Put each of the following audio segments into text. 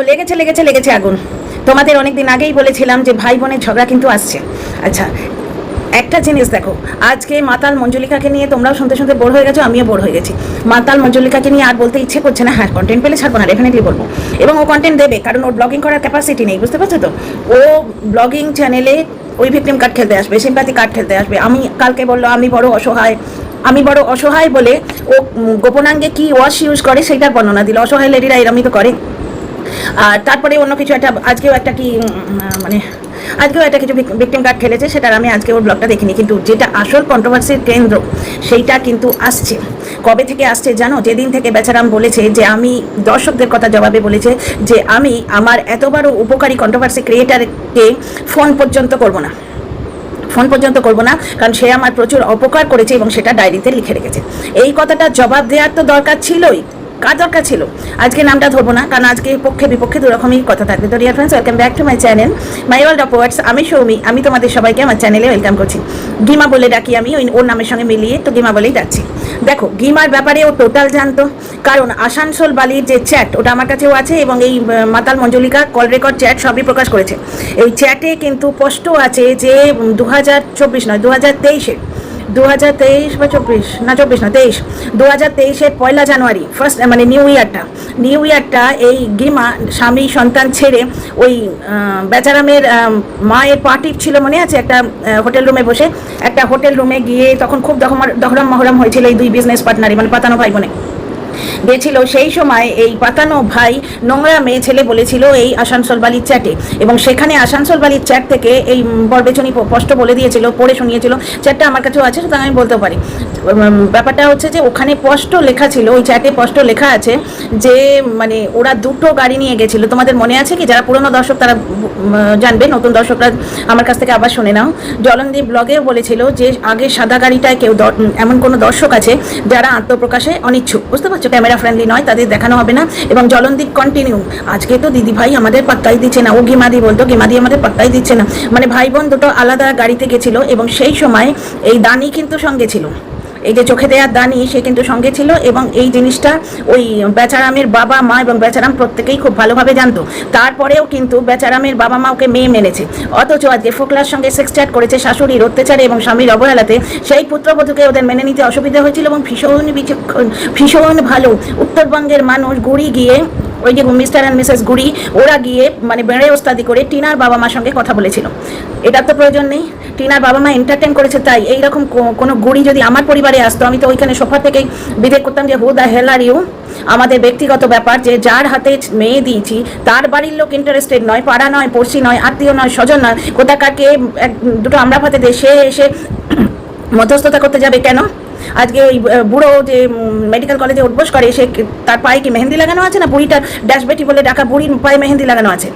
দেখো, লেগেছে লেগেছে লেগেছে আগুন। তোমাদের অনেক দিন আগেই বলেছিলাম যে ভাই বোনের ঝগড়া কিন্তু আসছে। আচ্ছা একটা জিনিস দেখো, আজকে মাতাল মঞ্জুলিকাকে নিয়ে তোমরাও শুনতে শুনতে বোর হয়ে গেছো, আমিও বোর হয়ে গেছি। মাতাল মঞ্জুলিকাকে নিয়ে আর বলতে ইচ্ছে করছে না হ্যাঁ কন্টেন্ট পেলে ছাড়বো না ডেফিনেটলি বলব। এবং ও কন্টেন্ট দেবে, কারণ ওর ব্লগিং করার ক্যাপাসিটি নেই, বুঝতে পারছ তো? ও ব্লগিং চ্যানেলে ওই ভিকটিম কার্ড খেলতে আসবে সিম্পাতি কার্ড খেলতে আসবে। আমি কালকে বলল, আমি বড় অসহায়, আমি বড় অসহায় বলে ও গোপনাঙ্গে কি ওয়াশ ইউজ করে, সেইটার বর্ণনা দিল। অসহায় লেডিরা এরমই তো করে। আর তারপরে অন্য কিছু একটা, আজকেও একটা কি মানে আজকেও একটা কিছু ভিকটিম কার্ড খেলেছে, সেটার আমি আজকে ওর ব্লগটা দেখিনি, কিন্তু যেটা আসল কন্ট্রোভার্সির কেন্দ্র, সেইটা কিন্তু আসছে। কবে থেকে আসছে জানো? যেদিন থেকে বেচারাম বলেছে যে, আমি দর্শকদের কথা জবাবে বলেছে যে, আমি আমার এত বড় উপকারী কন্ট্রোভার্সি ক্রিয়েটারকে ফোন পর্যন্ত করব না। ফোন পর্যন্ত করব না, কারণ সে আমার প্রচুর অপকার করেছে এবং সেটা ডায়েরিতে লিখে রেখেছে। এই কথাটা জবাব দেওয়ার তো দরকার ছিলই। কার দরকার ছিল? আজকে নামটা ধরবো না, কারণ আজকে পক্ষে বিপক্ষে দু রকমই কথা থাকবে। তো dear friends welcome back to my channel my world of words আমি সৌমি, আমি তোমাদের সবাইকে আমার চ্যানেলে ওয়েলকাম করছি। গিমা বলে ডাকি আমি, ওই ওর নামের সঙ্গে মিলিয়ে তো গিমা বলেই ডাকছি দেখো, গিমার ব্যাপারে ও টোটাল জানতো, কারণ আসানসোল বালির যে চ্যাট ওটা আমার কাছেও আছে এবং এই মাতাল মঞ্জলিকা কল রেকর্ড চ্যাট সবই প্রকাশ করেছে। এই চ্যাটে কিন্তু স্পষ্ট আছে যে দু হাজার চব্বিশ নয় দু হাজার তেইশে দু হাজার তেইশ বা চব্বিশ? না চব্বিশ না, তেইশ। দু হাজার তেইশের পয়লা জানুয়ারি ফার্স্ট মানে নিউ ইয়ারটা নিউ ইয়ারটা এই গিমা, স্বামী, সন্তান ছেড়ে ওই বেচারামের মায়ের পার্টি ছিল মনে আছে? একটা হোটেল রুমে বসে। একটা হোটেল রুমে গিয়ে তখন খুব দখম দহরম মহরম হয়েছিল এই দুই বিজনেস পার্টনারই মানে পাতানো ভাই বোনে গেছিল সেই সময় এই পাতানো ভাই নোংরা মেয়ে ছেলে বলেছিল এই আসানসোল বালির চ্যাটে। এবং সেখানে আসানসোল বালির চ্যাট থেকে এই বরবেচনি স্পষ্ট বলে দিয়েছিল, পড়ে শুনিয়েছিল, চ্যাটটা আমার কাছেও আছে, সুতরাং আমি বলতে পারি। ব্যাপারটা হচ্ছে যে ওখানে স্পষ্ট লেখা ছিল, ওই চ্যাটে স্পষ্ট লেখা আছে যে মানে ওরা দুটো গাড়ি নিয়ে গেছিল। তোমাদের মনে আছে কি? যারা পুরনো দর্শক তারা জানবে, নতুন দর্শকরা আমার কাছ থেকে আবার শুনে নাও। জলনদীপ ব্লগেও বলেছিল যে আগে সাদা গাড়িটায় কেউ এমন কোনো দর্শক আছে যারা আত্মপ্রকাশে অনিচ্ছুক, বুঝতে পারছ? ক্যামেরা ফ্রেন্ডলি নয়, তাদের দেখানো হবে না। এবং জলনদীপ কন্টিনিউ আজকে তো দিদি ভাই আমাদের পাত্তাই দিচ্ছে না। ও গিমাদি বলতো, গিমাদি আমাদের পাত্তাই দিচ্ছে না। মানে ভাই বোন দুটো আলাদা গাড়িতে গেছিল, এবং সেই সময় এই দানি কিন্তু সঙ্গে ছিল। এই যে চোখে দেওয়ার দানি, সে কিন্তু সঙ্গে ছিল এবং এই জিনিসটা ওই বেচারামের বাবা মা এবং বেচারাম প্রত্যেকেই খুব ভালোভাবে জানতো। তারপরেও কিন্তু বেচারামের বাবা মা ওকে মেয়ে মেনেছে। অথচ আজকে ফোকলার সঙ্গে সেক্স চ্যাট করেছে শাশুড়ির অত্যাচারে এবং স্বামীর অবহেলাতে। সেই পুত্রবধূকে ওদের মেনে নিতে অসুবিধা হয়েছিল এবং ভীষণ বিচক্ষণ, ভীষণ ভালো। উত্তরবঙ্গের মানুষ গুড়ি গিয়ে ওই যে মিস্টার অ্যান্ড মিসেস গুড়ি, ওরা গিয়ে মানে বেড়ে ওস্তাদি করে টিনার বাবা মার সঙ্গে কথা বলেছিল। এটার তো প্রয়োজন নেই। টিনার বাবা মা এন্টারটেন করেছে তাই। এইরকম কো- কোনো গুড়ি যদি আমার পরিবারে আসতো, আমি তো ওইখানে সোফা থেকেই বিদেক করতাম যে, who the hell are you? আমাদের ব্যক্তিগত ব্যাপার যে, যার হাতে মেয়ে দিয়েছি, তার বাড়ির লোক ইন্টারেস্টেড নয়, পাড়া নয়, পড়শি নয়, আত্মীয় নয়, স্বজন নয়। কোথাকারকে এক, দুটো আমরা ভাতে দেশে এসে মধ্যস্থতা করতে যাবে কেন? আজকে ওই বুড়ো যে মেডিকেল কলেজে উদ্বোস করে, সে তার পায়ে কি মেহেন্দি লাগানো আছে না বুড়িটা ড্যাশবেটি বলে ডাকা বুড়ির পায়ে মেহেন্দি লাগানো আছে?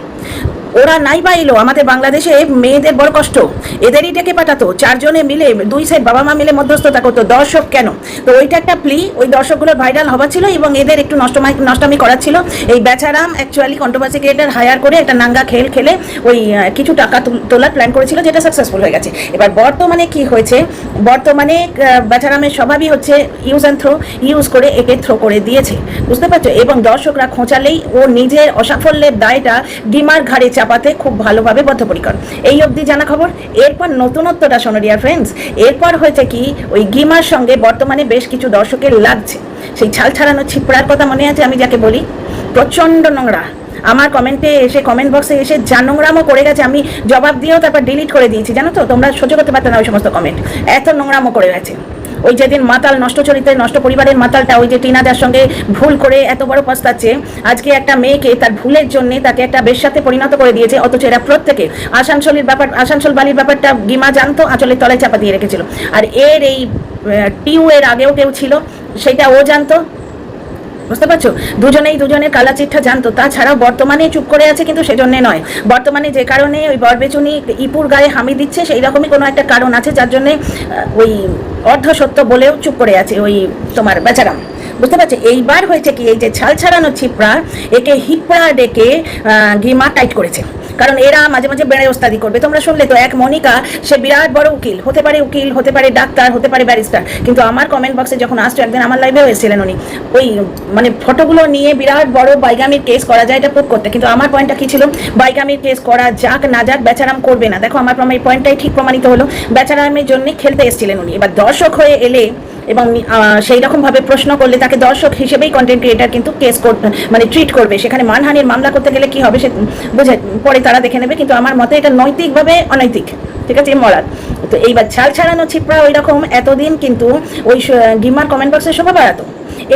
ওরা নাই বা এলো, আমাদের বাংলাদেশে মেয়েদের বড় কষ্ট। এদেরই ডেকে পাঠাতো, চারজনে মিলে, দুই সাইড বাবা মা মিলে মধ্যস্থতা করতো, দর্শক কেন? তো ওইটা একটা প্লি ওই দর্শকগুলোর ভাইরাল হওয়া ছিল এবং এদের একটু নষ্টমাই নষ্টমি করা ছিল। এই Becharam actually controversy creator hire করে একটা নাঙ্গা খেল খেলে ওই কিছু টাকা তুল- তোলার প্ল্যান করেছিল যেটা সাকসেসফুল হয়ে গেছে। এবার বর্তমানে কি হয়েছে? বর্তমানে বেচারামের স্বভাবই হচ্ছে ইউজ অ্যান্ড থ্রো ইউজ করে একে থ্রো করে দিয়েছে। বুঝতে পারছ? এবং দর্শকরা খোঁচালেই ও নিজের অসাফল্যের দায়টা ডিমার ঘাড়ে চাপাতে খুব ভালোভাবে বদ্ধপরিকর। এই অবধি জানা খবর, এরপর নতুনত্বটা শোনো ডিয়ার ফ্রেন্ডস এরপর হয়েছে কি, ওই গিমার সঙ্গে বর্তমানে বেশ কিছু দর্শকের লাগছে। সেই ছাল ছাড়ানো ছিপড়ার কথা মনে আছে আমি যাকে বলি? প্রচণ্ড নোংরা। আমার কমেন্টে এসে কমেন্ট বক্সে এসে যা নোংরামও করে গেছে, আমি জবাব দিয়েও তারপর ডিলিট করে দিয়েছি, জানো তো? তোমরা সহ্য করতে পারতো না ওই সমস্ত কমেন্ট এত নোংরামও করে গেছে। ওই যেদিন মাতাল নষ্ট চরিত্রের নষ্ট পরিবারের মাতালটা, ওই যে টিনাদার সঙ্গে ভুল করে এত বড় পস্তাচ্ছে আজকে একটা মেয়েকে তার ভুলের জন্য তাকে একটা বেশ্যাতে পরিণত করে দিয়েছে, অথচ এরা প্রত্যেকে। আসানসোলের ব্যাপার আসানসোল বালির ব্যাপারটা গিমা জানতো, আঁচলের তলায় চাপা দিয়ে রেখেছিল। আর এর এই টিউ এর আগেও কেউ ছিল, সেটা ও জানতো বুঝতে পারছ? দুজনেই দুজনের কালা চিঠা জানতো। তাছাড়াও বর্তমানে চুপ করে আছে কিন্তু সেজন্যে নয়। বর্তমানে যে কারণে ওই বরবেচুনি ইপুর গায়ে হামি দিচ্ছে সেই রকমই কোনো একটা কারণ আছে যার জন্যে ওই অর্ধ সত্য বলেও চুপ করে আছে ওই তোমার বেচারাম। বুঝতে পারছ? এইবার হয়েছে কি, এই যে ছাল ছাড়ানো ছিপড়া একে হিপড়া ডেকে ঘিমা টাইট করেছে। কারণ এরা মাঝে মাঝে বেড়ে ওস্তাদি করবে। তোমরা শুনলে তো, এক মনিকা, সে বিরাট বড় উকিল, হতে পারে উকিল, হতে পারে ডাক্তার, হতে পারে ব্যারিস্টার। কিন্তু আমার কমেন্ট বক্সে যখন আসতো একদিন আমার লাইভেও এসেছিলেন উনি। ওই মানে ফটোগুলো নিয়ে বিরাট বড় বাইগামির কেস করা যায় এটা প্রুভ করতে। কিন্তু আমার পয়েন্টটা কি ছিল? বাইগামির কেস করা যাক, না যাক, বেচারাম করবে না। দেখো, আমার এই পয়েন্টটাই ঠিক প্রমাণিত হলো। বেচারামের জন্য খেলতে এসেছিলেন উনি। এবার দর্শক হয়ে এলে এবং সেই রকমভাবে প্রশ্ন করলে তাকে দর্শক হিসেবেই কন্টেন্ট ক্রিয়েটার কিন্তু কেস মানে ট্রিট করবে। সেখানে মানহানির মামলা করতে গেলে কি হবে সে বুঝে, পরে তারা দেখে নেবে। কিন্তু আমার মতে এটা নৈতিকভাবে অনৈতিক, ঠিক আছে মরার তো এইবার ছাল ছাড়ানো ছিপড়া ওই রকম এতদিন কিন্তু ওই গিমার কমেন্ট বক্সে শোভা বাড়াতো।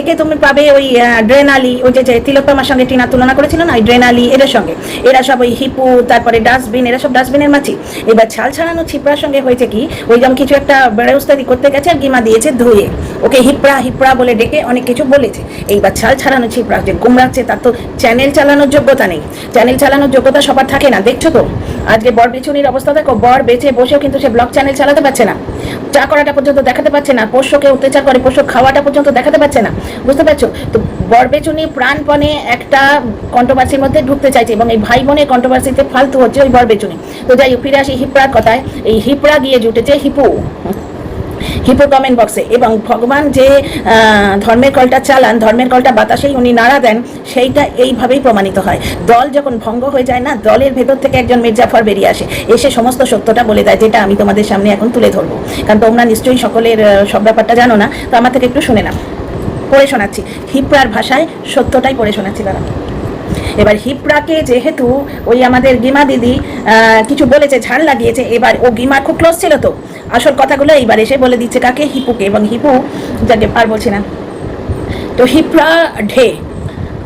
একে তুমি পাবে ওই আহ, ড্রেন আলী ওই যে তিলোত্তমার সঙ্গে টিনা তুলনা করেছিল না? ওই ড্রেন আলী এদের সঙ্গে। এরা সব ওই হিপু তারপরে ডাস্টবিন এরা সব ডাস্টবিনের মাছি। এবার ছাল ছাড়ানো ছিপড়ার সঙ্গে হয়েছে কি? ওই যেমন কিছু একটা বেড়াউস্তাদি করতে গেছে আর গিমা দিয়েছে ধুয়ে। ওকে হিপড়া হিপড়া বলে ডেকে অনেক কিছু বলেছে। এইবার ছাল ছাড়ানো ছিপড়া যে গুমরাচ্ছে তার তো চ্যানেল চালানোর যোগ্যতা নেই। চ্যানেল চালানোর যোগ্যতা সবার থাকে না দেখছ তো? আজকে বর পিছুনির অবস্থা দেখো বর বেঁচে বসেও কিন্তু সে ব্লগ চ্যানেল চালাতে পারছে না। চা করাটা পর্যন্ত দেখাতে পারছে না পোষ্যকে অত্যাচার করে পোষ্য খাওয়াটা পর্যন্ত দেখাতে পারছে না। বুঝতে পারছ? তো বরবেচুনি প্রাণপণে একটা কন্ট্রোভার্সির মধ্যে ঢুকতে চাইছে এবং এই ভাই বোনের কন্ট্রোভার্সিতে ফালতু হচ্ছে ওই বরবেচুনি তো যাই হোক, ফিরে আসি হিপড়ার কথায়। এই হিপড়া গিয়ে জুটেছে হিপু। হিপো কমেন্ট বক্সে। এবং ভগবান যে ধর্মের কলটা চালান, ধর্মের কলটা বাতাসেই উনি নাড়া দেন, সেইটা এইভাবেই প্রমাণিত হয়। দল যখন ভঙ্গ হয়ে যায় না, দলের ভেতর থেকে একজন মির্জাফর বেরিয়ে আসে। এসে সমস্ত সত্যটা বলে দেয়, যেটা আমি তোমাদের সামনে এখন তুলে ধরবো। কারণ তোমরা নিশ্চয়ই সকলের সব ব্যাপারটা জানো না, তো আমার থেকে একটু শুনে নাও। পড়ে শোনাচ্ছি। হিপ্রার ভাষায় সত্যটাই পড়ে শোনাচ্ছি দাঁড়া এবার হিপড়াকে যেহেতু ওই আমাদের গিমা দিদি কিছু বলেছে ঝাড় লাগিয়েছে, এবার ও গিমার খুব ক্লোজ ছিল তো। আসল কথাগুলো এইবার এসে বলে দিচ্ছে কাকে? হিপুকে। এবং হিপু যাকে আর বলছি না। তো হিপ্রা ঢে।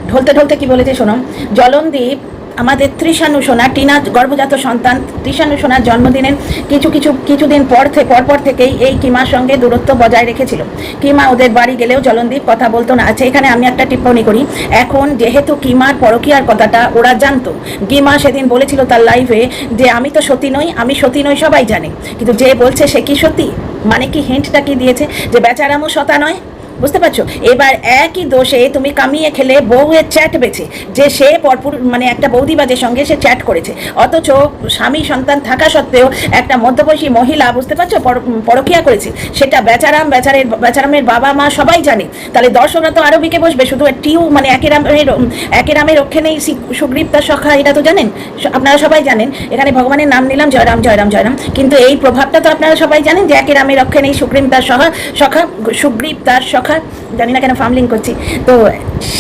ঢলতে ঢলতে কি বলেছে শোনো? জলনদীপ আমাদের ত্রিশানু সোনা, টিনা গর্ভজাত সন্তান ত্রিশানু সোনার জন্মদিনের কিছু কিছু, কিছুদিন পর থেকে পরপর থেকেই এই কিমার সঙ্গে দূরত্ব বজায় রেখেছিল। কিমা ওদের বাড়ি গেলেও জলনদীপ কথা বলতো না। আচ্ছা এখানে আমি একটা টিপ্পণী করি। এখন যেহেতু কিমার পরকীয়ার কথাটা ওরা জানতো, গিমা সেদিন বলেছিল তার লাইভে যে, আমি তো সতী নই, আমি সতী নই সবাই জানে। কিন্তু যে বলছে সে কি সতী? মানে কি হিন্টটা কি দিয়েছে? যে, বেচারামও সতা নয়? বুঝতে পারছ? এবার একই দোষে তুমি কামিয়ে খেলে বউয়ের চ্যাট বেছে যে সে পরপুর মানে একটা বৌদিবাজের সঙ্গে সে চ্যাট করেছে। অথচ স্বামী সন্তান থাকা সত্ত্বেও একটা মধ্যবয়সী মহিলা, বুঝতে পারছ? পর- পরকীয়া করেছে। সেটা বেচারাম, বেচারের বেচারামের বাবা মা সবাই জানে। তাহলে দর্শকরা তো আরও বিকে বসবে, শুধু টিউ মানে একেরামের একেরামের রক্ষে নেই সুগ্রীব তার সখা, এটা তো জানেন? আপনারা সবাই জানেন। এখানে ভগবানের নাম নিলাম, জয়রাম জয়রাম জয়রাম। কিন্তু এই প্রভাবটা তো আপনারা সবাই জানেন যে একে রামের রক্ষে নেই সুগ্রীব তার সখা সখা সুগ্রীব তার সখা। জানি না কেন ফার্মলিং করছি। তো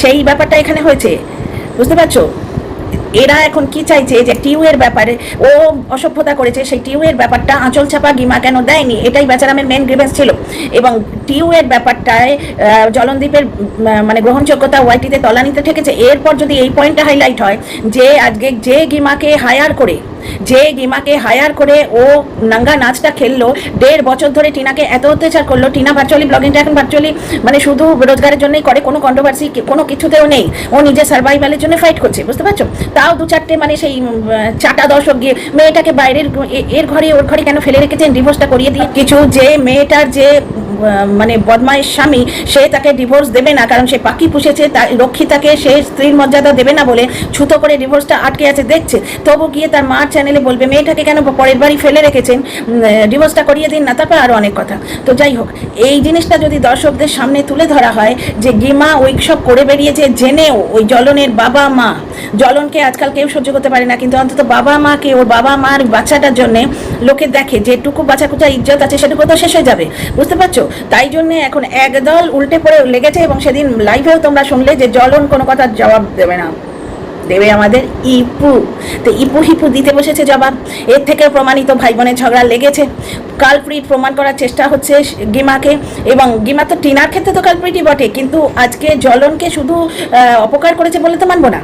সেই ব্যাপারটা এখানে হয়েছে। বুঝতে পারছ? এরা এখন কি চাইছে? যে টিউ এর ব্যাপারে ও অসভ্যতা করেছে সেই টিউ এর ব্যাপারটা আঁচল চাপা গিমা কেন দেয়নি? এটাই বেচারামের মেন গ্রিভেন্স ছিল। এবং টিউ এর ব্যাপারটায় আহ, জলনদীপের মানে গ্রহণযোগ্যতা ওয়াইটিতে তলানিতে ঠেকেছে। এরপর যদি এই পয়েন্টটা হাইলাইট হয় যে আজকে যে গিমাকে হায়ার করে যে গিমাকে হায়ার করে ও নাঙ্গা নাচটা খেললো, দেড় বছর ধরে টিনাকে এত অত্যাচার করল। টিনা ভার্চুয়ালি ব্লগিংটা এখন ভার্চুয়ালি মানে শুধু রোজগারের জন্যই করে, কোনো কন্ট্রোভার্সি কোনো কিছুতেও নেই। ও নিজের সার্ভাইভালের জন্য ফাইট করছে, বুঝতে পারছ? তাও দু চারটে মানে সেই চাটা দর্শক গিয়ে মেয়েটাকে বাইরের এর ঘরে, ওর ঘরে কেন ফেলে রেখেছেন ডিভোর্সটা করিয়ে দিয়ে কিছু যে মেয়েটার যে মানে বদমায়ের স্বামী, সে তাকে ডিভোর্স দেবে না, কারণ সে পাখি পুষেছে তা রক্ষিতাকে সে স্ত্রীর মর্যাদা দেবে না বলে ছুতো করে ডিভোর্সটা আটকে আছে, দেখছে? তবু গিয়ে তার মার চ্যানেলে বলবে, মেয়েটাকে কেন পরের বাড়ি ফেলে রেখেছেন? ডিভোর্সটা করিয়ে দিন না। তারপর আরও অনেক কথা। তো যাই হোক, এই জিনিসটা যদি দর্শকদের সামনে তুলে ধরা হয় যে গিমা ওই সব করে বেরিয়েছে জেনেও ওই জলনের বাবা মা, জলনকে আজকাল কেউ সহ্য করতে পারে না, কিন্তু অন্তত বাবা মাকে, ওর বাবা মার বাচ্চাটার জন্য লোকে দেখে যেটুকু বাচ্চা কুচা ইজ্জত আছে, সেটুকু তো শেষ হয়ে যাবে। বুঝতে পারছ? তাই জন্য এখন একদল উল্টে পড়ে লেগেছে এবং সেদিন লাইভেও তোমরা শুনলে যে জলন কোনো কথার জবাব দেবে না। দেবে আমাদের ইপু। তো ইপু, হিপু দিতে বসেছে জবাব। এর থেকে প্রমাণিত ভাই বোনের ঝগড়া লেগেছে। কালপ্রিট প্রমাণ করার চেষ্টা হচ্ছে গিমাকে এবং গিমা তো টিনার ক্ষেত্রে তো কালপ্রিটই বটে, কিন্তু আজকে জলনকে শুধু অপকার করেছে বলে তো মানবো না।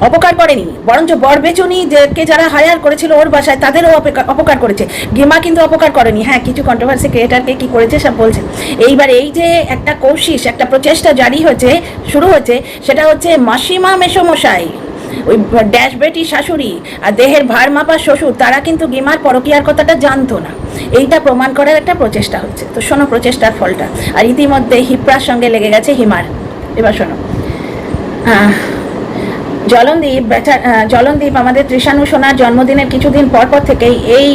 অপকার করেনি, বরঞ্চ বরবেচুনি যে যারা হায়ার করেছিল ওর বাসায় তাদেরও অপেকা- অপকার করেছে। গিমা কিন্তু অপকার করেনি। হ্যাঁ কিছু কন্ট্রোভার্সি ক্রিয়েটারকে কি করেছে সব বলছে। এইবার এই যে একটা কৌশিস একটা প্রচেষ্টা জারি হয়েছে শুরু হয়েছে সেটা হচ্ছে মাসিমা মেসমশাই। ওই ড্যাশ বেটি শাশুড়ি আর দেহের ভার মাপা শ্বশুর তারা কিন্তু গেমার পরকীয়ার কথাটা জানতো না। এইটা প্রমাণ করার একটা প্রচেষ্টা হচ্ছে। তো শোনো প্রচেষ্টার ফলটা। আর ইতিমধ্যে হিপ্রার সঙ্গে লেগে গেছে হিমার। এবার শোনো। আহ, জলনদীপ জলনদীপ আমাদের তৃষানু সোনার জন্মদিনের কিছুদিন পর পর থেকেই এই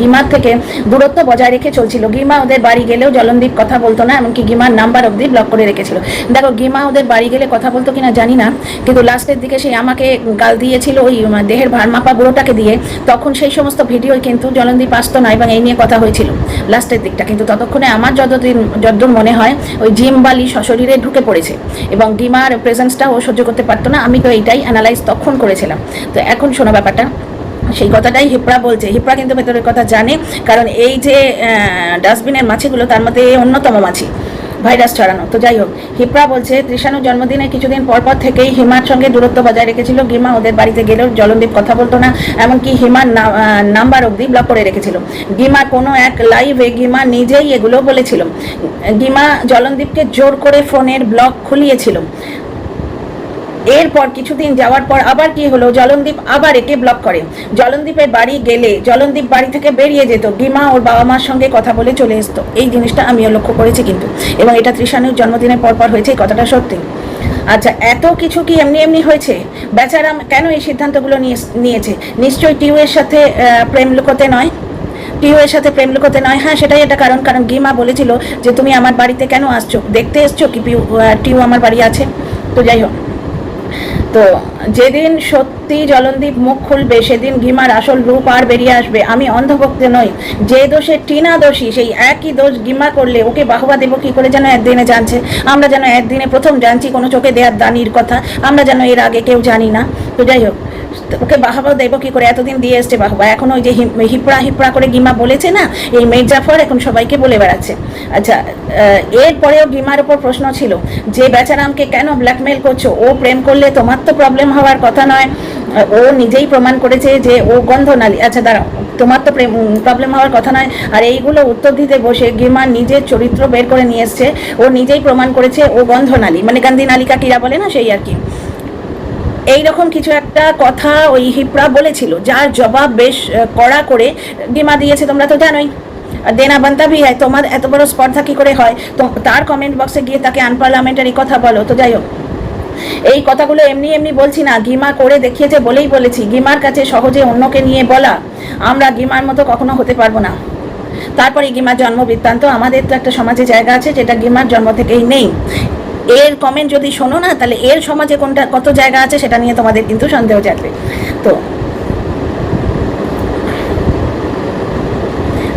গিমার থেকে দূরত্ব বজায় রেখে চলছিল। গিমা ওদের বাড়ি গেলেও জলনদীপ কথা বলতো না, এমনকি গিমার নাম্বার অবধি ব্লক করে রেখেছিল। দেখো, গিমা ওদের বাড়ি গেলে কথা বলতো কিনা জানি না, কিন্তু লাস্টের দিকে সেই আমাকে গাল দিয়েছিল ওই দেহের ভার মাপা বুড়োটাকে দিয়ে। তখন সেই সমস্ত ভিডিওই কিন্তু জলনদীপ আসতো না, এবং এই নিয়ে কথা হয়েছিল লাস্টের দিকটা। কিন্তু ততক্ষণে আমার যতদিন, যতদূর মনে হয়, ওই জিম বালি সশরীরে ঢুকে পড়েছে, এবং গিমার প্রেজেন্সটা ও সহ্য করতে পারতো না। আমি তো এইটাই অ্যানালাইজ তখন করেছিলাম। তো এখন শোনো ব্যাপারটা, সেই কথাটাই হিপড়া বলছে। হিপড়া কিন্তু ভেতরের কথা জানে, কারণ এই যে ডাস্টবিনের মাছিগুলো তার মধ্যে অন্যতম মাছি ভাইরাস ছড়ানো। তো যাই হোক হিপড়া বলছে তৃষাণু জন্মদিনে কিছুদিন পর পর থেকেই হিমার সঙ্গে দূরত্ব বজায় রেখেছিল। গিমা ওদের বাড়িতে গেলেও জলনদীপ কথা বলতো না, এমনকি হিমার নাম্বার অবধি ব্লক করে রেখেছিল। গিমা কোনো এক লাইভে গিমা নিজেই এগুলো বলেছিল। গিমা জলনদীপকে জোর করে ফোনের ব্লক খুলিয়েছিল। এরপর কিছুদিন যাওয়ার পর আবার কি হলো? জলনদীপ আবার একে ব্লক করে। জলনদীপের বাড়ি গেলে জলনদীপ বাড়ি থেকে বেরিয়ে যেত। গিমা ওর বাবা মার সঙ্গে কথা বলে চলে আসতো এই জিনিসটা আমিও লক্ষ্য করেছি কিন্তু। এবং এটা তৃষানুর জন্মদিনের পর পর হয়েছে এই কথাটা সত্যি। আচ্ছা এত কিছু কি এমনি এমনি হয়েছে? বেচারাম কেন এই সিদ্ধান্তগুলো নিয়ে নিয়েছে? নিশ্চয়ই টিউয়ের সাথে প্রেম লুকোতে নয়? টিউ এর সাথে প্রেম লুকোতে নয়? হ্যাঁ সেটাই এটা কারণ। কারণ গিমা বলেছিল যে, তুমি আমার বাড়িতে কেন আসছো? দেখতে এসছো কি পিউ টিউ আমার বাড়ি আছে? তো যাই হোক। তো যেদিন সত্যি জলনদীপ মুখ খুলবে, সেদিন গিমার আসল রূপ আর বেরিয়ে আসবে। আমি অন্ধভক্ত নই। যে দোষে টিনা দোষী, সেই একই দোষ গিমা করলে ওকে বাহবা দেবো কি করে যেন একদিনে জানছে? আমরা যেন একদিনে প্রথম জানছি কোনো চোখে দেয়ার দানির কথা। আমরা যেন এর আগে কেউ জানি না। তো যাই হোক, ওকে বাহবা দেবো কি করে? এতদিন দিয়ে এসছে বাহবা। এখন ওই যে হিপড়া হিপড়া করে গিমা বলেছে না, এই মির্জাফর এখন সবাইকে বলে বেড়াচ্ছে। আচ্ছা এরপরেও গিমার উপর প্রশ্ন ছিল। যে বেচারামকে কেন ব্ল্যাকমেল করছ? ও প্রেম করলে তোমার তো প্রবলেম হওয়ার কথা নয়। ও নিজেই প্রমাণ করেছে যে ও গন্ধনালী। আচ্ছা দাঁড়াও, তোমার তো প্রবলেম হওয়ার কথা নয়। আর এইগুলো উত্তর দিতে বসে গিমা নিজের চরিত্র বের করে নিয়ে এসছে। ও নিজেই প্রমাণ করেছে ও গন্ধনালী। মানে গান্ধী নালিকা কিরা বলে না সেই আর কি? এই রকম কিছু একটা কথা ওই হিপড়া বলেছিল, যার জবাব বেশ কড়া করে ডিমা দিয়েছে, তোমরা তো জানোই। দেনা বান্তা ভি হয় তোমার এত বড় স্পর্ধা কি করে হয়? তো, তার কমেন্ট বক্সে গিয়ে তাকে আনপার্লামেন্টারি কথা বলো। তো যাই হোক। এই কথাগুলো এমনি এমনি বলছি না গিমা করে দেখিয়েছে বলেই বলেছি। গিমার কাছে সহজে অন্যকে নিয়ে বলা, আমরা গিমার মতো কখনো হতে পারব না। তারপরে গিমার জন্ম বৃত্তান্ত। আমাদের তো একটা সমাজে জায়গা আছে, যেটা গিমার জন্ম থেকেই নেই। এর কমেন্ট যদি শোনো না, তাহলে এর সমাজে কোনটা, কত জায়গা আছে, সেটা নিয়ে তোমাদের কিন্তু সন্দেহ জাগবে। তো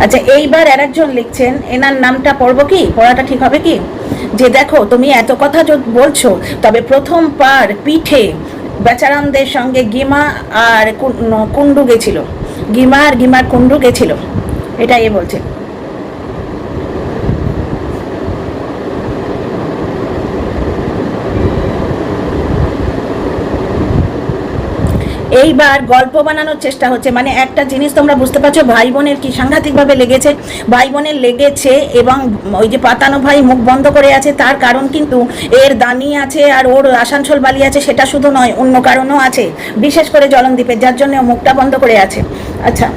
আচ্ছা এইবার আর একজন লিখছেন, এনার নামটা পড়ব কি? পড়াটা ঠিক হবে কি? যে দেখো, তুমি এত কথা বলছো, তবে প্রথম পার পিঠে বেচারানদের সঙ্গে গিমা আর কুন্ডু গেছিল। গিমা আর গিমার কুন্ডু গেছিল। এটা এ বলছে। এইবার গল্প বানানোর চেষ্টা হচ্ছে। মানে একটা জিনিস তোমরা বুঝতে পারছ ভাই বোনের কি সাংঘাতিকভাবে লেগেছে। ভাই বোনের লেগেছে এবং ওই যে পাতানো ভাই মুখ বন্ধ করে আছে, তার কারণ কিন্তু এর দানি আছে আর ওর আসানসোল বালি আছে, সেটা শুধু নয়, অন্য কারণও আছে, বিশেষ করে জলনদ্বীপের যার জন্য মুখটা বন্ধ করে আছে। আচ্ছা।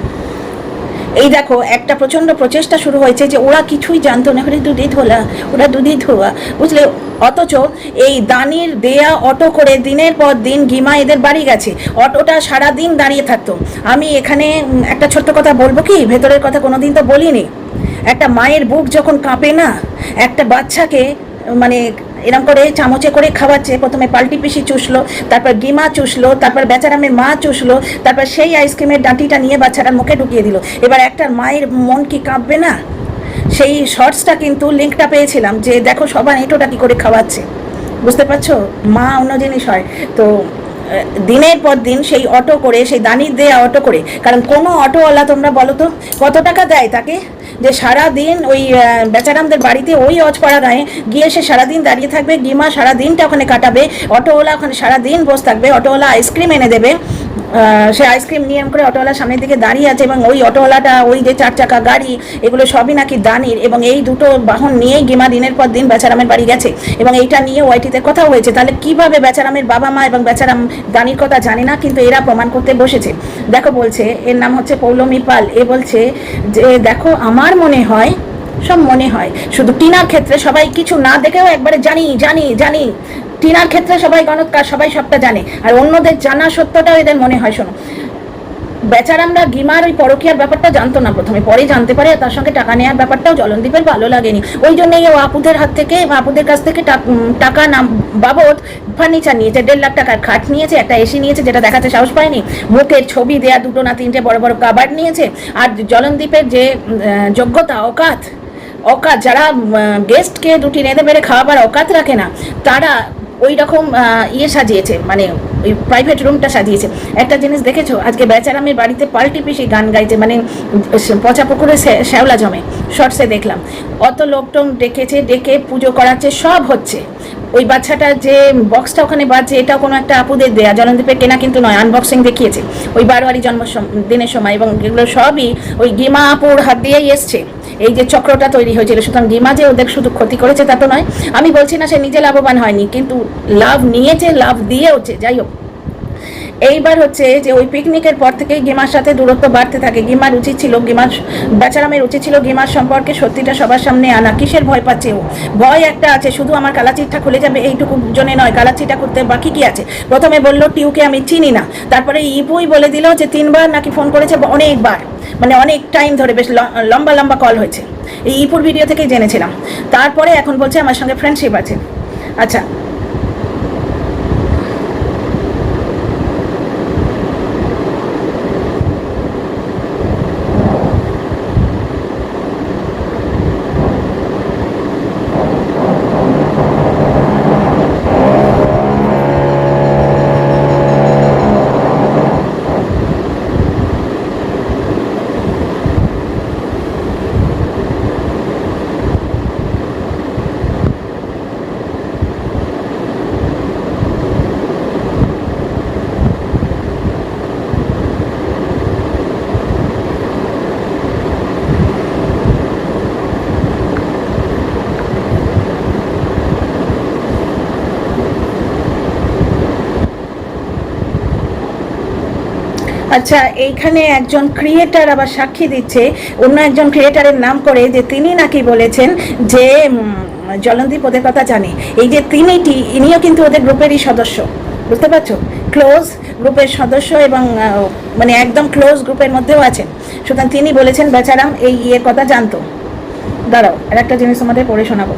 এই দেখো, একটা প্রচণ্ড প্রচেষ্টা শুরু হয়েছে যে ওরা কিছুই জানতো না। ওরা দুধে ধোলা, ওরা দুধে ধোয়া, বুঝলে? অথচ এই দানির দেয়া অটো করে দিনের পর দিন গিমা এদের বাড়ি গেছে। অটোটা সারা দিন দাঁড়িয়ে থাকতো। আমি এখানে একটা ছোট্ট কথা বলব কি? ভেতরের কথা কোনোদিন তো বলিনি। একটা মায়ের বুক যখন কাঁপে না, একটা বাচ্চাকে মানে এরকম করে চামচে করে খাওয়াচ্ছে। প্রথমে পাল্টি পিসি চুষলো, তারপর গিমা চুষলো, তারপর বেচারামের মা চুষলো, তারপর সেই আইসক্রিমের ডাঁটিটা নিয়ে বাচ্চাটার মুখে ঢুকিয়ে দিল। এবার একটা মায়ের মন কি কাঁপবে না? সেই শর্টসটা কিন্তু লিঙ্কটা পেয়েছিলাম যে, দেখো সবার এঁটোটা কি করে খাওয়াচ্ছে। বুঝতে পারছ? মা অন্য জিনিস হয়। তো দিনের পর দিন সেই অটো করে, সেই দানি দেয়া অটো করে, কারণ কোনো অটোওয়ালা তোমরা বলো তো, কত টাকা দেয় তাকে? যে সারা দিন ওই বেচারামদের বাড়িতে ওই অজপাড়া গায়ে, গিয়ে সে সারাদিন দাঁড়িয়ে থাকবে গিমা সারা দিনটা ওখানে কাটাবে, অটোওয়ালা ওখানে সারা দিন বসে থাকবে, অটোওয়ালা আইসক্রিম এনে দেবে। সে আইসক্রিম নিয়ে করে অটোওয়ালার সামনের দিকে দাঁড়িয়ে আছে এবং ওই অটোওয়ালাটা, ওই যে চার চাকা গাড়ি, এগুলো সবই নাকি দানির এবং এই দুটো বাহন নিয়েই গিমা দিনের পর দিন বেচারামের বাড়ি গেছে এবং এইটা নিয়ে ওয়াইটিতে কথা হয়েছে। তাহলে কীভাবে বেচারামের বাবা মা এবং বেচারাম দানির কথা জানে না, কিন্তু এরা প্রমাণ করতে বসেছে। দেখো বলছে, এর নাম হচ্ছে পৌলমী পাল। এ বলছে যে, দেখো, আমার মনে হয়, সব মনে হয়, শুধু টিনার ক্ষেত্রে সবাই কিছু না দেখেও একবারে জানি জানি জানি টিনার ক্ষেত্রে সবাই গণৎকার সবাই সবটা জানে। আর অন্যদের জানা সত্যটাও এদের মনে হয়, শোনো। বেচারামরা গিমার ওই পরকীয়ার ব্যাপারটা জানতো না প্রথমে, পরে জানতে পারে তার সঙ্গে টাকা নেওয়ার ব্যাপারটাও জলনদীপের ভালো লাগেনি। ওই জন্যই ও আপুদের হাত থেকে আপুদের কাছ থেকে টাক- নাম বাবদ ফার্নিচার নিয়েছে, দেড় লাখ টাকার খাট নিয়েছে, একটা এসি নিয়েছে, যেটা দেখাতে সাহস পায়নি। মুখের ছবি দেয়া দুটো না তিনটে বড় বড় কাবার নিয়েছে, আর জলনদীপের যে যোগ্যতা, অকাত অকাত, যারা গেস্টকে দুটি রেঁধে বেড়ে খাওয়াবার অকাত রাখে না, তারা ওই রকম ইয়ে সাজিয়েছে মানে ওই প্রাইভেট রুমটা সাজিয়েছে। একটা জিনিস দেখেছ? আজকে বেচারামের বাড়িতে পাল্টি পিসি গান গাইছে মানে পচা পুকুরে শ্যাওলা জমে শর্টসে দেখলাম। অত লোকটং ডেকেছে, ডেকে পুজো করাচ্ছে, সব হচ্ছে। ওই বাচ্চাটা যে বক্সটা ওখানে বাজছে এটা কোনো একটা আপুদের দেয়া জলনদীপের কেনা কিন্তু নয় আনবক্সিং দেখিয়েছে। ওই বারোয়ারি জন্ম দিনের সময়, এবং এগুলো সবই ওই গিমা আপুর হাত দিয়েই এসছে। এই যে চক্রটা তৈরি হয়েছিল, সুতরাং গিমা যে ওদের শুধু ক্ষতি করেছে তা তো নয়। আমি বলছি না সে নিজে লাভবান হয়নি, কিন্তু লাভ নিয়েছে, লাভ দিয়েওছে, যাই হোক। এইবার হচ্ছে যে ওই পিকনিকের পর থেকেই গিমার সাথে দূরত্ব বাড়তে থাকে। গিমার উচিত ছিল, গিমার বেচারামের উচিত ছিল গিমার সম্পর্কে, সত্যিটা সবার সামনে আনা। কিসের ভয় পাচ্ছে ও? ভয় একটা আছে, শুধু আমার কালাচিটটা খুলে যাবে, এইটুকু জনে নয় কালাচিটা করতে বাকি কি আছে? প্রথমে বলল, টিউকে আমি চিনি না। তারপরে ইপুই বলে দিল যে তিনবার নাকি ফোন করেছে অনেকবার। মানে অনেক টাইম ধরে বেশ লম্বা লম্বা কল হয়েছে। এই ইপুর ভিডিও থেকেই জেনেছিলাম। তারপরে এখন বলছে আমার সঙ্গে ফ্রেন্ডশিপ আছে। আচ্ছা আচ্ছা এইখানে একজন ক্রিয়েটার আবার সাক্ষী দিচ্ছে। অন্য একজন ক্রিয়েটারের নাম করে যে তিনি নাকি বলেছেন যে জলন্দীপ ওদের কথা জানে। এই যে তিনিটি ইনিও কিন্তু ওদের গ্রুপেরই সদস্য। বুঝতে পারছ? ক্লোজ গ্রুপের সদস্য এবং মানে একদম ক্লোজ গ্রুপের মধ্যেও আছেন। সুতরাং তিনি বলেছেন, বেচারাম, এই ইয়ের কথা জানতো। দাঁড়াও আর একটা জিনিস তোমাদের পড়ে শোনাবো।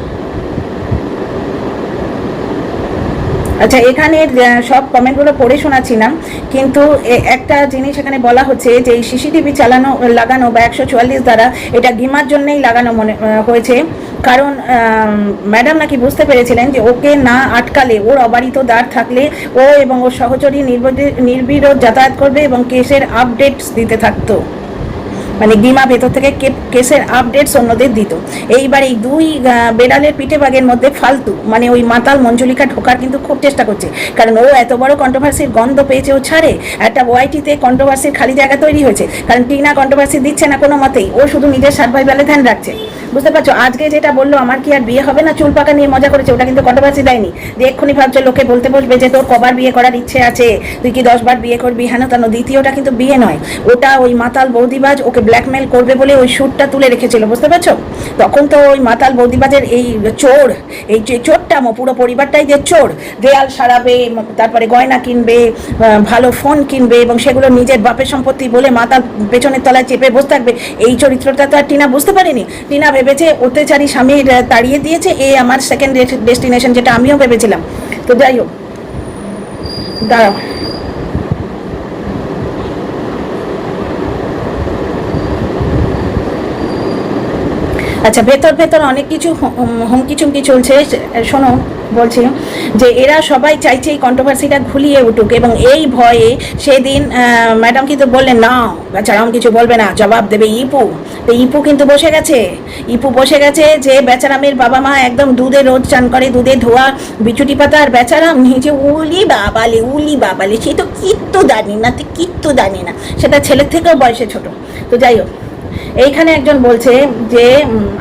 আচ্ছা এখানে সব কমেন্টগুলো পড়ে শোনাচ্ছি না কিন্তু একটা জিনিস এখানে বলা হচ্ছে যে এই সিসিটিভি চালানো, লাগানো বা একশো চুয়াল্লিশ দ্বারা এটা গিমার জন্যই লাগানো মনে হয়েছে। কারণ ম্যাডাম নাকি বুঝতে পেরেছিলেন যে ওকে না আটকালে, ওর অবারিত দ্বার থাকলে ও এবং ওর সহচরী নির্বিরোধ যাতায়াত করবে এবং কেসের আপডেটস দিতে থাকতো। মানে গিমা ভেতর থেকে কেসের আপডেটস অন্যদের দিত। এইবার এই দুই বেড়ালের পিঠে বাগের মধ্যে ফালতু। মানে ওই মাতাল মঞ্জুলিকা ঢোকার কিন্তু খুব চেষ্টা করছে। কারণ ও এত বড় কন্ট্রোভার্সির গন্ধ পেয়েছে ও ছাড়ে। একটা ওয়াইটিতে কন্ট্রোভার্সির খালি জায়গা তৈরি হয়েছে। কারণ টিনা কন্ট্রোভার্সি দিচ্ছে না কোনো মতেই। ও শুধু নিজের সার্ভাইভালে ধ্যান রাখছে। বুঝতে পারছ? আজকে যেটা বলল, আমার কি আর বিয়ে হবে না? চুল পাকা নিয়ে মজা করেছে, ওটা কিন্তু কন্ট্রোভার্সি দেয়নি। যে এক্ষুনি ভাবছ, লোকে বলতে বসবে যে তোর কবার বিয়ে করার ইচ্ছে আছে। তুই কি দশ বার বিয়ে করবি? হেন তেন দ্বিতীয়টা কিন্তু বিয়ে নয়। ওটা ওই মাতাল বৌদিবাজ ওকে ব্ল্যাকমেল করবে বলে ওই শ্যুটটা তুলে রেখেছিল, বুঝতে পারছ? তখন তো ওই মাতাল বৌদিবাজের এই চোর, এই চোরটা পুরো পরিবারটাই যে চোর, দেয়াল সারাবে, তারপরে গয়না কিনবে ভালো ফোন কিনবে এবং সেগুলো নিজের বাপের সম্পত্তি বলে মাতাল পেছনের তলায় চেপে বসে থাকবে, এই চরিত্রটা তো আর টিনা বুঝতে পারেনি। টিনা ভেবেছে অত্যাচারী স্বামীর তাড়িয়ে দিয়েছে, এ আমার সেকেন্ড ডেস্টিনেশন যেটা আমিও ভেবেছিলাম। তো যাই হোক, দাঁড়াও। আচ্ছা ভেতর ভেতর অনেক কিছু হুম- হুমকি চুমকি চলছে। শোনো বলছি যে এরা সবাই চাইছে এই কন্ট্রোভার্সিটা ঘুলিয়ে উঠুক এবং এই ভয়ে সেদিন ম্যাডাম কিন্তু বললেন, না, বেচারাম কিছু বলবে না। জবাব দেবে ইপু। তো ইপু কিন্তু বসে গেছে। ইপু বসে গেছে যে বেচারামের বাবা মা একদম দুধে রোজ চান করে, দুধে ধোয়া বিচুটি পাতা, আর বেচারাম নিজে উলি বাবালে উলি বাবালে। সে তো কিত্তু জানি না তুই কিত্তু জানি না। সেটা ছেলের থেকেও বয়সে ছোট। তো যাই হোক এইখানে একজন বলছে যে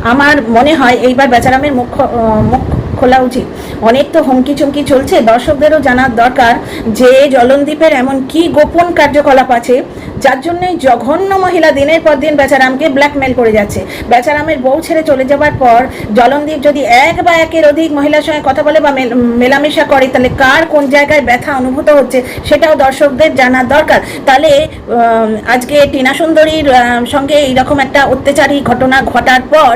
আমার মনে হয় এইবার বেচারামের মুখ্য মুখ্য মুখ খোলা উচিত। অনেক তো হুমকি চুমকি চলছে। দর্শকদেরও জানার দরকার যে জলনদীপের এমন কি গোপন কার্যকলাপ আছে, যার জন্যই জঘন্য মহিলা দিনের পর দিন বেচারামকে ব্ল্যাকমেল করে যাচ্ছে। বেচারামের বউ ছেড়ে চলে যাবার পর জলনদীপ যদি এক বা একের অধিক মহিলার সঙ্গে কথা বলে বা মেলামেশা করে, তাহলে কার কোন জায়গায় ব্যথা অনুভূত হচ্ছে সেটাও দর্শকদের জানার দরকার। তাহলে আজকে টিনা সুন্দরীর সঙ্গে এইরকম একটা অত্যাচারী ঘটনা ঘটার পর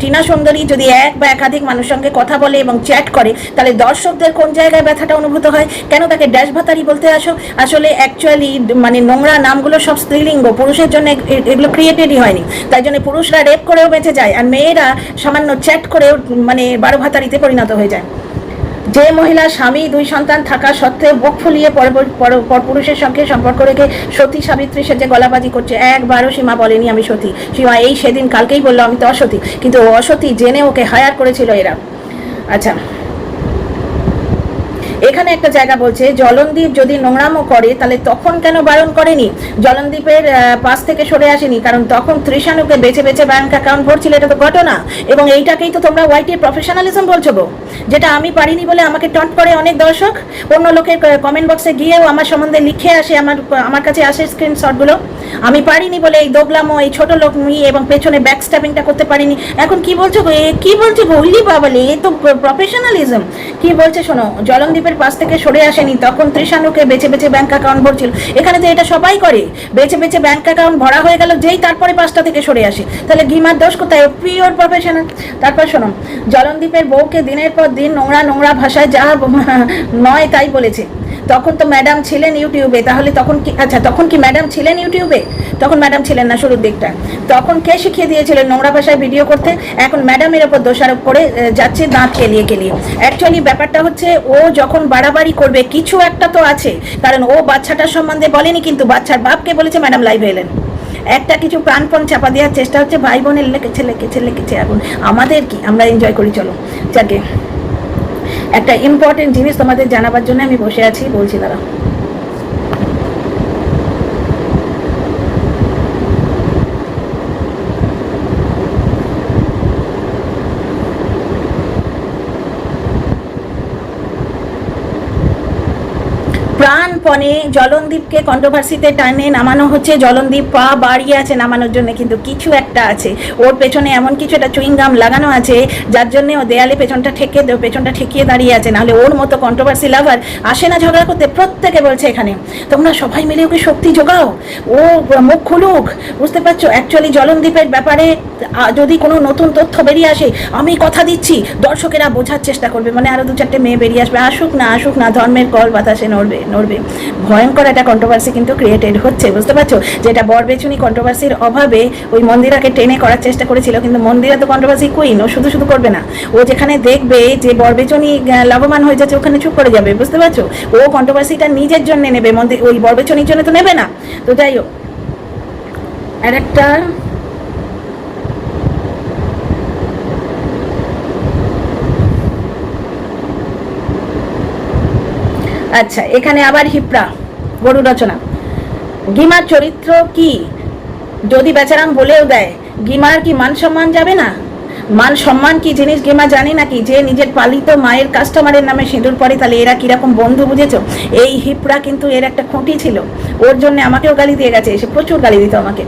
টিনা সুন্দরী যদি এক বা একাধিক মানুষ সঙ্গে কথা বলে এবং চ্যাট করে, তাহলে দর্শকদের কোন জায়গায় ব্যথাটা অনুভূত হয়? কেন তাকে ড্যাশ ভাতারি বলতে আসো? আসলে অ্যাকচুয়ালি মানে নোংরা নামগুলো সব স্ত্রীলিঙ্গ, পুরুষের জন্য এগুলো ক্রিয়েটেডই হয়নি। তাই জন্য পুরুষরা রেপ করেও বেঁচে যায় আর মেয়েরা সামান্য চ্যাট করেও মানে বারো ভাতারিতে পরিণত হয়ে যায়। যে মহিলা স্বামী, দুই সন্তান থাকা সত্ত্বেও বুক ফুলিয়ে পরপুরুষের সঙ্গে সম্পর্ক রেখে সতী সাবিত্রী সেজে গলাবাজি করছে। একবারও সীমা বলেনি আমি সতী। সীমা এই সেদিন কালকেই বলল, আমি তো অসতী। কিন্তু অসতী জেনে ওকে হায়ার করেছিল এরা। আচ্ছা এখানে একটা জায়গা বলছে জলনদীপ যদি নোংরামো করে তাহলে তখন কেন বারণ করেনি? জলনদীপের আহ, পাশ থেকে সরে আসেনি কারণ তখন ত্রিশানুকে বেছে বেছে ব্যাংক অ্যাকাউন্ট ভরছিল এটা তো ঘটনা। এবং এইটাকেই তো তোমরা ওয়াইটির প্রফেশনালিজম বলছো যেটা আমি পারিনি বলে আমাকে টন্ট করে অনেক দর্শক। অন্য লোকের কমেন্ট বক্সে গিয়েও আমার সম্বন্ধে লিখে আসে আমার আমার কাছে আসে স্ক্রিনশটগুলো আমি পারিনি বলে এই দোগলামো এই ছোট লোক নিয়ে এবং পেছনে ব্যাক স্ট্যাপিংটা করতে পারিনি। এখন কি বলছো কি বলছো গো? উল্লি বাবালে এ তো প্রফেশনালিজম কি বলছে শোনো জলনদীপের পাশ থেকে সরে আসেনি, তখন ত্রিশানুকে বেছে বেছে ব্যাংক অ্যাকাউন্ট ভরছিল। এখানে তো এটা সবাই করে, বেছে বেছে ব্যাংক অ্যাকাউন্ট ভরা হয়ে গেল, যেই তারপরে পাঁচটা থেকে সরে আসে। তাহলে গিমার দোষ কোথায়? পিওর প্রফেশনাল তারপর শোনো, জলনদীপের বউকে দিনের পর দিন নোংরা নোংরা ভাষায় যা নয় তাই বলেছে। তখন তো ম্যাডাম ছিলেন ইউটিউবে, তাহলে তখন কি আচ্ছা তখন কি ম্যাডাম ছিলেন ইউটিউবে? তখন ম্যাডাম ছিলেন না শুরুর দিকটা। তখন কে শিখিয়ে দিয়েছিলেন নোংরা ভাষায় ভিডিও করতে? এখন ম্যাডামের ওপর দোষারোপ করে যাচ্ছে দাঁত কেলিয়ে কেলিয়ে। অ্যাকচুয়ালি ব্যাপারটা হচ্ছে, ও যখন বাড়াবাড়ি করবে, কিছু একটা তো আছে। কারণ ও বাচ্চাটার সম্বন্ধে বলেনি, কিন্তু বাচ্চার বাপকে বলেছে ম্যাডাম লাইভে এলেন। একটা কিছু প্রাণপণ চাপা দেওয়ার চেষ্টা হচ্ছে, ভাই বোনের লেগেছে লেগেছে লেগেছে এখন আমাদের কি? আমরা এনজয় করি, চলো। যাকে। একটা ইম্পর্টেন্ট জিনিস তোমাদের জানাবার জন্য আমি বসে আছি, বলছি দাঁড়া প্রাণপণে জলনদীপকে কন্ট্রোভার্সিতে টানে, নামানো হচ্ছে জলনদীপ, পা বাড়িয়ে আছে নামানোর জন্য, কিন্তু কিছু একটা আছে। ওর পেছনে এমন কিছু একটা চুইংগাম লাগানো আছে, যার জন্য ও দেয়ালে পেছনটা ঠেকে পেছনটা ঠেকিয়ে দাঁড়িয়ে আছে। নাহলে ওর মতো কন্ট্রোভার্সি লাভার আসে না ঝগড়া করতে, প্রত্যেকে বলছে এখানে, তোমরা সবাই মিলে ওকে শক্তি যোগাও। ও মুখ খুলুক। বুঝতে পারছ? অ্যাকচুয়ালি জলনদীপের ব্যাপারে যদি কোনো নতুন তথ্য বেরিয়ে আসে, আমি কথা দিচ্ছি। দর্শকেরা বোঝার চেষ্টা করবে। মানে আরও দু চারটে মেয়ে বেরিয়ে আসবে। আসুক না আসুক না, ধর্মের কল বাতাসে নড়বে নড়বে। ভয়ঙ্কর একটা কন্ট্রোভার্সি কিন্তু ক্রিয়েটেড হচ্ছে। বুঝতে পারছ? যেটা বরবেচুনি কন্ট্রোভার্সির অভাবে ওই মন্দিরাকে টেনে করার চেষ্টা করেছিল, কিন্তু মন্দিরা তো কন্ট্রোভার্সি কুইন ও শুধু শুধু করবে না। ও যেখানে দেখবে যে বরবেচুনি লাভবান হয়ে যাচ্ছে, ওখানে চুপ করে যাবে, বুঝতে পারছ? ও কন্ট্রোভার্সিটা নিজের জন্য নেবে মন্দির ওই বরবেচুনির জন্য তো নেবে না। তো যাই হোক, আর একটা আচ্ছা এখানে আবার হিপ্রা গরু রচনা। গিমার চরিত্র কি? যদি বেচারাম বলেও দেয়, গিমার কি মান সম্মান যাবে না? মান সম্মান কি জিনিস গেমা জানি নাকি যে নিজের পালিত মায়ের কাস্টমারের নামে সিঁদুর পরে তাহলে এরা কীরকম বন্ধু বুঝেছ? এই হিপড়া কিন্তু এর একটা খুঁটি ছিল। ওর জন্য আমাকেও গালি দিয়ে গেছে, এসে প্রচুর গালি দিত আমাকে।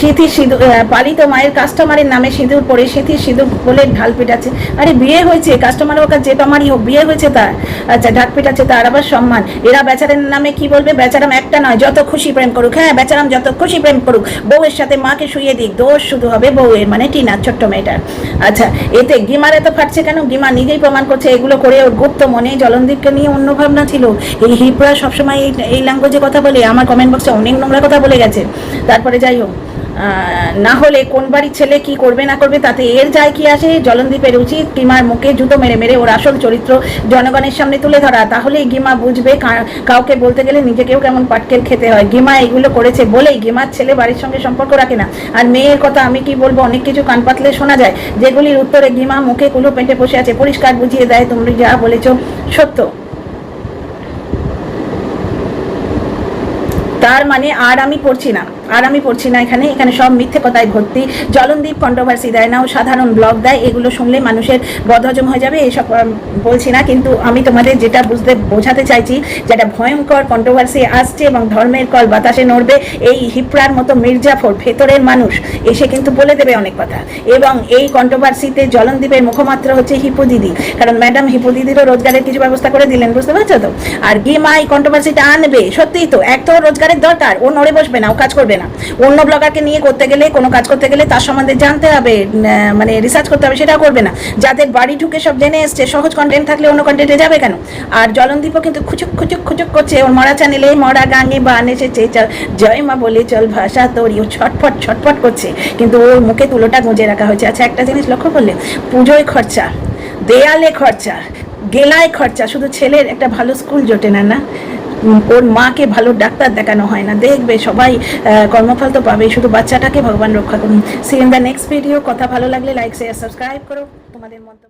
সিঁথির সিঁদুর পালিত মায়ের কাস্টমারের নামে সিঁদুর পরে সিঁথির সিঁদুর বলে ঢাল পিটাচ্ছে। আরে বিয়ে হয়েছে কাস্টমার হোক আর যেটা আমারই হোক, বিয়ে হয়েছে তার। আচ্ছা ঢাক পিটাচ্ছে তার, আবার সম্মান। এরা বেচারের নামে কি বলবে? বেচারাম একটা নয়, যত খুশি প্রেম করুক। হ্যাঁ বেচারাম যত খুশি প্রেম করুক, বউয়ের সাথে মাকে শুয়ে দিক, দোষ শুধু হবে বউয়ের মানে টিনা ছোট্ট মেয়েটার। আচ্ছা এতে গিমার এত ফাটছে কেন? গিমা নিজেই প্রমাণ করছে, এগুলো করে ওর গুপ্ত মনে জলনদীপকে নিয়ে অন্য ভাবনা ছিল। এই হিপরা সবসময় এই এই ল্যাঙ্গুয়েজে কথা বলে, আমার কমেন্ট বক্সে অনেক নোংরা কথা বলে গেছে। তারপরে যাই হোক না হলে কোন বাড়ির ছেলে কি করবে না করবে তাতে এর যায় কি আসে? জলনদীপের উচিত গিমার মুখে জুতো মেরে মেরে ওর আসল চরিত্র জনগণের সামনে তুলে ধরা। তাহলেই গিমা বুঝবে কাউকে বলতে গেলে নিজেকেও কেমন পাটকেল খেতে হয়। গিমা এগুলো করেছে বলেই গিমার ছেলে বাড়ির সঙ্গে সম্পর্ক রাখে না। আর মেয়ের কথা আমি কি বলব? অনেক কিছু কান পাতলে শোনা যায়। যেগুলির উত্তরে গিমা মুখে কুলো পেটে বসে আছে। পরিষ্কার বুঝিয়ে দেয় তুমি যা বলেছ সত্য। তার মানে আর আমি পড়ছি না। আর আমি পড়ছি না এখানে। এখানে সব মিথ্যে কথায় ভর্তি। জলনদীপ কন্ট্রোভার্সি দেয় না ও সাধারণ ব্লগ দেয়। এগুলো শুনলে মানুষের বদহজম হয়ে যাবে এইসব বলছি না। কিন্তু আমি তোমাদের যেটা বুঝতে, বোঝাতে চাইছি, যেটা ভয়ঙ্কর কন্ট্রোভার্সি আসছে এবং ধর্মের কল বাতাসে নড়বে, এই হিপড়ার মতো মির্জাফর, ভেতরের মানুষ, এসে কিন্তু বলে দেবে অনেক কথা। এবং এই কন্ট্রোভার্সিতে জলনদীপের মুখমাত্র হচ্ছে হিপু দিদি। কারণ ম্যাডাম হিপু দিদিরও রোজগারের কিছু ব্যবস্থা করে দিলেন, বুঝতে পারছ তো? আর গিমা এই কন্ট্রোভার্সিটা আনবে, সত্যিই তো, এক তো রোজগারের দরকার, ও নড়ে বসবে না, ও কাজ করবে না। অন্য ব্লগারকে নিয়ে করতে গেলে, কোনো কাজ করতে গেলে তার সম্বন্ধে জানতে হবে মানে রিসার্চ করতে হবে সেটাও করবে না। যাদের বাড়ি ঢুকে সব জেনে এসছে, সহজ কন্টেন্ট থাকলে অন্য কন্টেন্টে যাবে কেন? আর জলনদীপও কিন্তু খুচুক খুচুক খুচুক করছে। ওর মরা চ্যানেলে মরা গাঙে বান এসেছে, চল, জয় মা বলে চল ভাষা তোর। ও ছটফট ছটফট করছে। কিন্তু ওর মুখে তুলোটা গুঁজে রাখা হয়েছে। আচ্ছা একটা জিনিস লক্ষ্য করলে, পুজোয় খরচা, দেয়ালে খরচা, গেলায় খরচা, শুধু ছেলের একটা ভালো স্কুল জোটে না না? ওর মাকে ভালো ডাক্তার দেখানো হয় না। দেখবে সবাই কর্মফল তো পাবে শুধু বাচ্চাটাকে ভগবান রক্ষা করুন। See in the next video কথা ভালো লাগলে লাইক শেয়ার সাবস্ক্রাইব করো। তোমাদের মন্তব্য